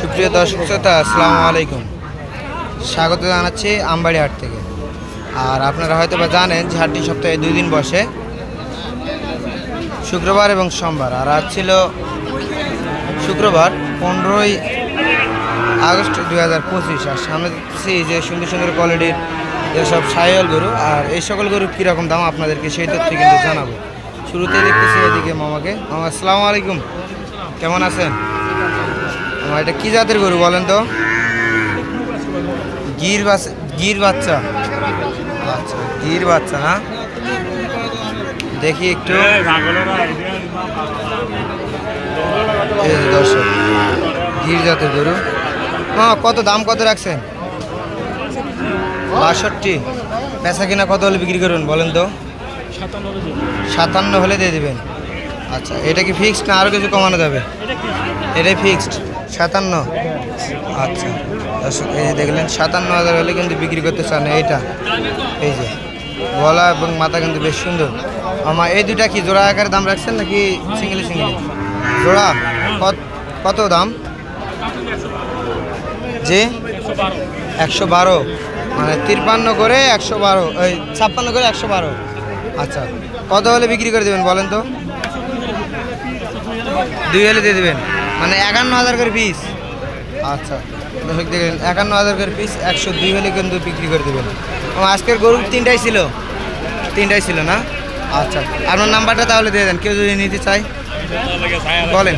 সুপ্রিয় দর্শক শ্রোতা, আসসালামু আলাইকুম। স্বাগত জানাচ্ছি আমবাড়ি হাট থেকে। আর আপনারা হয়তো বা জানেন যে হাটটি সপ্তাহে দুই দিন বসে, শুক্রবার এবং সোমবার। আর আজ ছিল শুক্রবার, পনেরোই আগস্ট দুই হাজার পঁচিশ। আর সামনে যে সুন্দর সুন্দর কোয়ালিটির যেসব সায়ল গরু। আর এই সকল গরু কীরকম দাম আপনাদেরকে সেই তথ্য কিন্তু জানাব। শুরুতেই দেখতেছি এদিকে মামাকে। মামা, আসসালামু আলাইকুম। কেমন আছেন? এটা কি জাতের গরু বলেন তো? গির বাচ্চা গির বাচ্চা। আচ্ছা গির বাচ্চা না দেখি একটু। দর্শক, গির জাতের গরু। হ্যাঁ কত দাম কত রাখছেন? বাষট্টি। পেশা কিনা কত হলে বিক্রি করবেন বলেন তো? সাতান্ন হলে দিয়ে দেবেন। আচ্ছা এটা কি ফিক্সড না আরও কিছু কমানো যাবে? এটাই ফিক্সড সাতান্ন? আচ্ছা দর্শক, এই যে দেখলেন, সাতান্ন হাজার হলে কিন্তু বিক্রি করতে চান এইটা। এই যে, গলা এবং মাথা কিন্তু বেশ সুন্দর। আমার এই দুটা কি জোড়া আকারে দাম রাখছেন নাকি সিঙ্গেল সিঙ্গেল? জোড়া, কত দাম? যে একশো বারো। মানে তিরপান্ন করে একশো বারো ওই ছাপ্পান্ন করে একশো বারো। আচ্ছা কত হলে বিক্রি করে দেবেন বলেন তো? দুই হলে দিয়ে দেবেন। মানে একান্ন হাজার করে পিস আচ্ছা দর্শক দেখেন একান্ন হাজার করে পিস একশো দুই হলে কিন্তু বিক্রি করে দেবেন। আজকের গরু তিনটাই ছিল। তিনটাই ছিল না? আচ্ছা আপনার নাম্বারটা তাহলে দিয়ে দেন, কেউ যদি নিতে চায়। বলেন।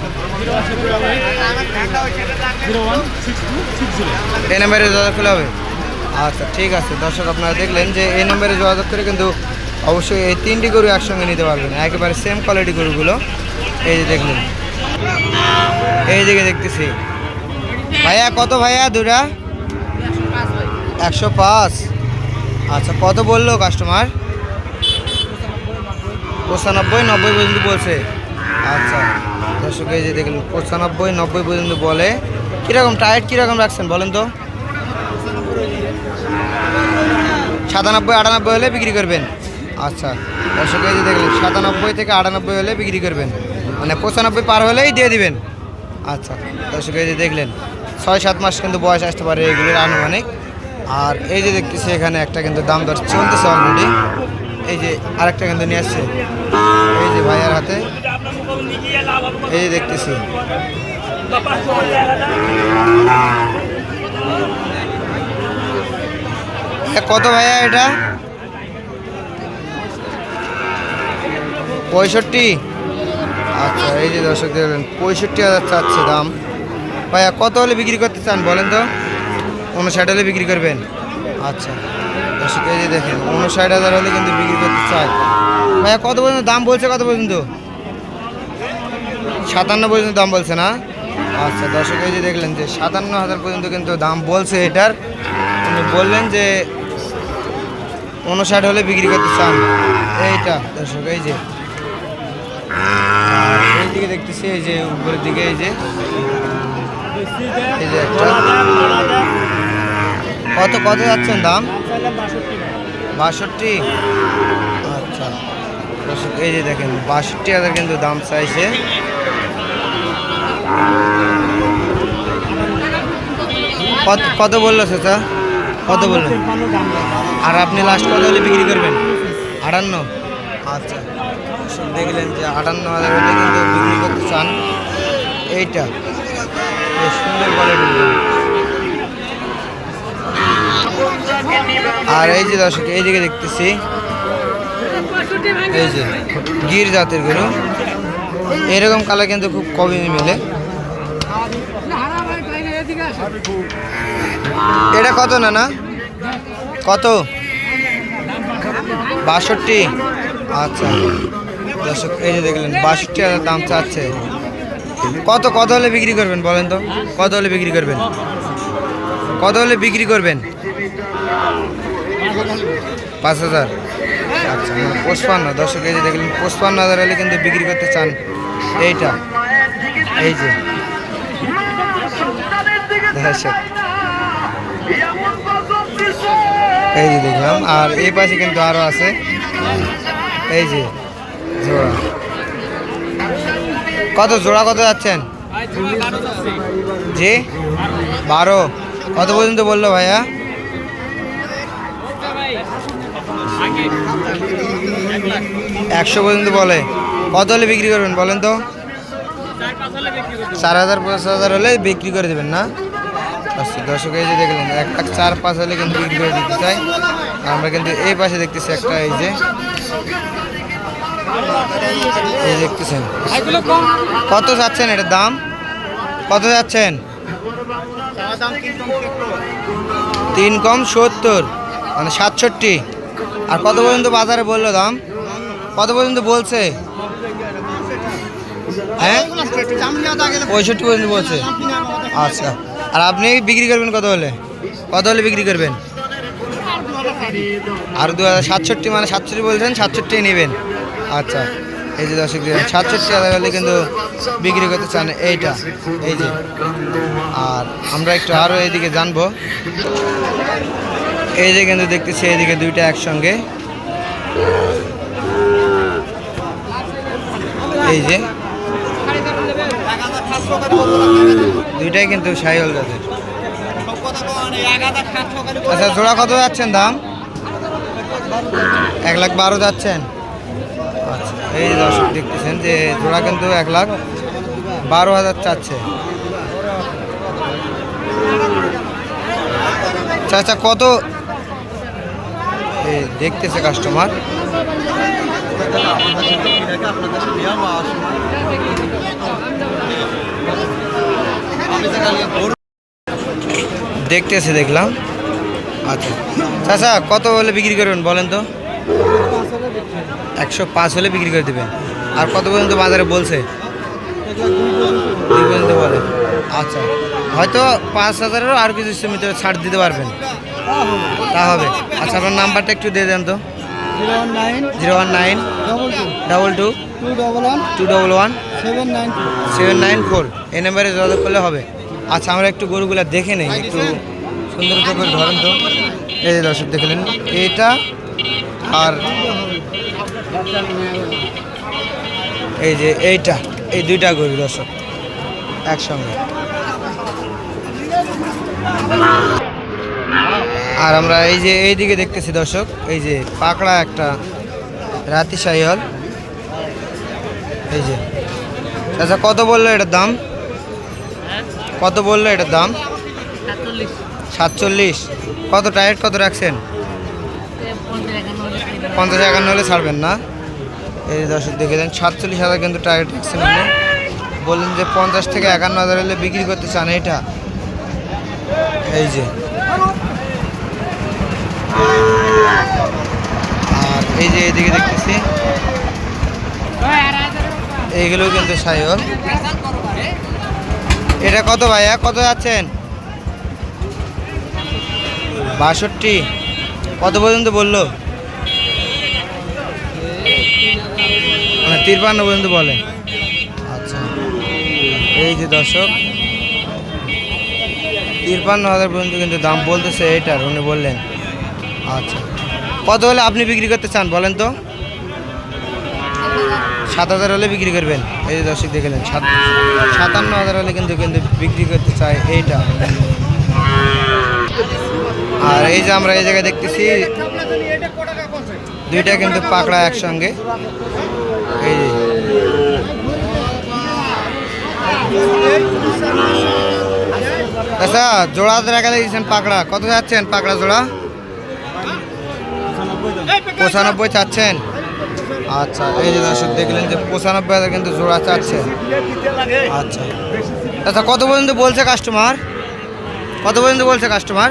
এই নাম্বারে যোগাযোগ করলে হবে। আচ্ছা ঠিক আছে, দর্শক আপনারা দেখলেন যে এই নাম্বারে যোগাযোগ করে কিন্তু অবশ্যই এই তিনটি গরু একসঙ্গে নিতে পারবেন। একেবারে সেম কোয়ালিটি গরুগুলো। এই যে দেখলেন। এই দিকে দেখতেছি। ভাইয়া, কত ভাইয়া দুটা একশো পাঁচ। আচ্ছা কত বলল কাস্টমার পঁচানব্বই, নব্বই পর্যন্ত বলছে। আচ্ছা দর্শক কেজি যে দেখলেন পঁচানব্বই, নব্বই পর্যন্ত বলে। কীরকম টায়ার কীরকম রাখছেন বলেন তো? সাতানব্বই, আটানব্বই হলে বিক্রি করবেন। আচ্ছা দর্শক কেজি দেখলেন সাতানব্বই থেকে আটানব্বই হলে বিক্রি করবেন। মানে পঁচানব্বই পার হলেই দিয়ে দিবেন। আচ্ছা দর্শক, এই যে দেখলেন, ছয় সাত মাস কিন্তু বয়স আসতে পারে এগুলির আনুমানিক। আর এই যে দেখতেছি এখানে একটা কিন্তু দাম দর চলতেছে অলরেডি এই যে আরেকটা কিন্তু নিয়ে আসছে। এই যে ভাইয়ার হাতে। এই যে দেখতেছি। কত ভাইয়া এটা? পঁয়ষট্টি। আচ্ছা এই যে দর্শক দেখলেন, পঁয়ষট্টি হাজার চাচ্ছে দাম। ভাইয়া, কত হলে বিক্রি করতে চান বলেন তো? উনষাট হলে বিক্রি করবেন? আচ্ছা দর্শক, এই যে দেখেন, উনষাট হাজার হলে কিন্তু বিক্রি করতে চায়। ভাইয়া, কত পর্যন্ত দাম বলছে, কত পর্যন্ত? সাতান্ন পর্যন্ত দাম বলছে না? আচ্ছা দর্শক, এই যে দেখলেন যে সাতান্ন হাজার পর্যন্ত কিন্তু দাম বলছে এটার। উনি বললেন যে উনষাট হলে বিক্রি করতে চান। এইটা, দর্শক, এই যে। দিকে দেখতেছি, এই যে উপরের দিকে, এই যে এই যে একটা। কত কত যাচ্ছেন দাম? বাষট্টি। আচ্ছা। এই যে দেখেন বাষট্টি হাজার কিন্তু দাম চাইছে। কত কত বলল চাচা? কত বলল? আর আপনি লাস্ট কত হলে বিক্রি করবেন? আটান্ন। আচ্ছা। দেখলেন যে আটান্ন হাজার কিন্তু বিক্রি করতে চান। এইটা। সুন্দর কোয়ালিটির গরু। আর এই যে দর্শক, এইদিকে দেখতেছি। এই যে, গির জাতের গরু। এরকম কালার কিন্তু খুব কমই মেলে। এটা কত না না কত? বাষট্টি। আচ্ছা। দর্শক, এই যে দেখলেন, বাষট্টি হাজার দাম চাচ্ছে। কত কত হলে বিক্রি করবেন বলেন তো? কত হলে বিক্রি করবেন? কত হলে বিক্রি করবেন? পাঁচ হাজার। আচ্ছা পঁচপান্ন। দর্শক, এই যে দেখলেন, পঁচপান্ন হাজার হলে কিন্তু বিক্রি করতে চান এইটা। এই যে। এই যে দেখলাম, আর এই পাশে কিন্তু আরও আছে। এই যে। কত জোড়া, কত যাচ্ছেন? জি? বারো। কত পর্যন্ত বলল ভাইয়া? একশো পর্যন্ত বলে। কত হলে বিক্রি করবেন বলেন তো? চার হাজার, পাঁচ হাজার হলে বিক্রি করে দেবেন না? আচ্ছা দর্শক, এই যে দেখলেন, এক লাখ চার, পাঁচ হলে কিন্তু বিক্রি করে দিতে চাই। আমরা কিন্তু এই পাশে দেখতেছি একটা এই যে দেখতেছেন। কত যাচ্ছেন এটার দাম? কত যাচ্ছেন? তিন কম সত্তর মানে সাতষট্টি। আর কত পর্যন্ত বাজারে বলল দাম? কত পর্যন্ত বলছে? হ্যাঁ? পঁয়ষট্টি পর্যন্ত বলছে। আচ্ছা। আর আপনি বিক্রি করবেন কত হলে? কত হলে বিক্রি করবেন? আর দু সাতষট্টি মানে সাতষট্টি বলছেন, সাতষট্টি নেবেন। আচ্ছা এই যে দর্শক সাতষট্টি হাজার হলে কিন্তু বিক্রি করতে চান এইটা, এই যে। আর আমরা একটু আরও এইদিকে জানব। এই যে কিন্তু দেখতেছি এইদিকে দুইটা একসঙ্গে। এই যে। দুইটাই কিন্তু সাইল জাতের আচ্ছা জোড়া কত যাচ্ছেন দাম? এক লাখ বারো যাচ্ছেন। আচ্ছা এই দর্শক দেখতেছেন যে জোড়া কিন্তু এক লাখ বারো হাজার চাচ্ছে। আচ্ছা কত? দেখতেছে কাস্টমার দেখতেছে, দেখলাম। আচ্ছা চাচা, কত হলে বিক্রি করবেন বলেন তো? একশো পাঁচ হলে বিক্রি করে দেবেন আর কত পর্যন্ত বাজারে বলছে? বলে। আচ্ছা হয়তো পাঁচ হাজারেরও আর কিছু সীমিত ছাড় দিতে পারবেন। তা হবে। আচ্ছা আপনার নাম্বারটা একটু দিয়ে দেন তো। Zero one nine double two two double one seven nine four. এই নাম্বারে যোগাযোগ করলে হবে। আচ্ছা আমরা একটু গরুগুলা দেখে নেই, একটু সুন্দর করে ধরেন তো। এই দর্শক দেখলেন এইটা আর এই যে এইটা এই দুইটা গরু দর্শক একসঙ্গে। আর আমরা এই যে এই দিকে দেখতেছি দর্শক এই যে পাকড়া একটা রাতি সাইহল। এই যে আচ্ছা কত বলল এটার দাম? কত বলল এটার দাম? সাতচল্লিশ। কত টায়ার কত রাখছেন? পঞ্চাশ একান্ন হলে ছাড়বেন না। এই দর্শক দেখে দেন সাতচল্লিশ হাজার কিন্তু টায়ার রাখছেন বললেন যে পঞ্চাশ থেকে একান্ন হাজার হলে বিক্রি করতে চান এটা এই যে। আর এই যে এদিকে দেখতেছি, এইগুলো কিন্তু সাইল এটা কত ভাইয়া? কত যাচ্ছেন? বাষট্টি। কত পর্যন্ত বলল? তিরপান্ন পর্যন্ত বলে। আচ্ছা। এই যে দর্শক, তিরপান্ন হাজার পর্যন্ত কিন্তু দাম বলতেছে এইটার, উনি বললেন। আচ্ছা। কত হলে আপনি বিক্রি করতে চান বলেন তো? সাত হাজার হলে বিক্রি করবেন। এই যে দর্শক দেখলেন সাত সাতান্ন হাজার হলে কিন্তু কিন্তু বিক্রি করতে চাই এইটা। আর এই যে আমরা এই জায়গায় দেখতেছি, দুইটা কিন্তু পাকড়া একসঙ্গে। আচ্ছা জোড়া দেখা দিয়েছেন পাকড়া। কত যাচ্ছেন পাকড়া জোড়া? পঁচানব্বই চাচ্ছেন? আচ্ছা এই যে দর্শক দেখলেন যে পঁচানব্বই হাজার কিন্তু জোড়া চাচ্ছে। আচ্ছা। আচ্ছা কত পর্যন্ত বলছে কাস্টমার কত পর্যন্ত বলছে কাস্টমার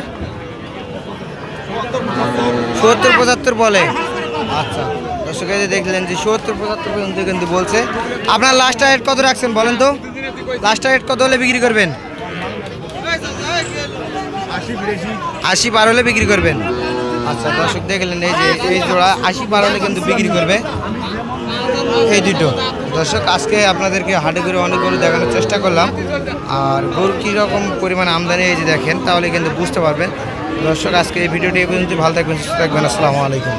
সত্তর, পঁচাত্তর বলে। আচ্ছা দর্শক এই যে দেখলেন যে সত্তর, পঁচাত্তর পর্যন্ত কিন্তু বলছে। আপনার লাস্ট রেট কত রাখছেন বলেন তো? লাস্ট রেট কত হলে বিক্রি করবেন? আশি পার হলে বিক্রি করবেন? আচ্ছা দর্শক দেখলেন এই যে এই জোড়া আশি পার হলে কিন্তু বিক্রি করবে। এই দুটো। দর্শক আজকে আপনাদেরকে হাটে করে অনেক গরু দেখানোর চেষ্টা করলাম। আর গরু কীরকম পরিমাণ আমদানি এই যে দেখেন তাহলে কিন্তু বুঝতে পারবেন। দর্শক আজকে এই ভিডিওটি এই পর্যন্ত ভালো থাকবেন সুস্থ থাকবেন। আসসালামু আলাইকুম।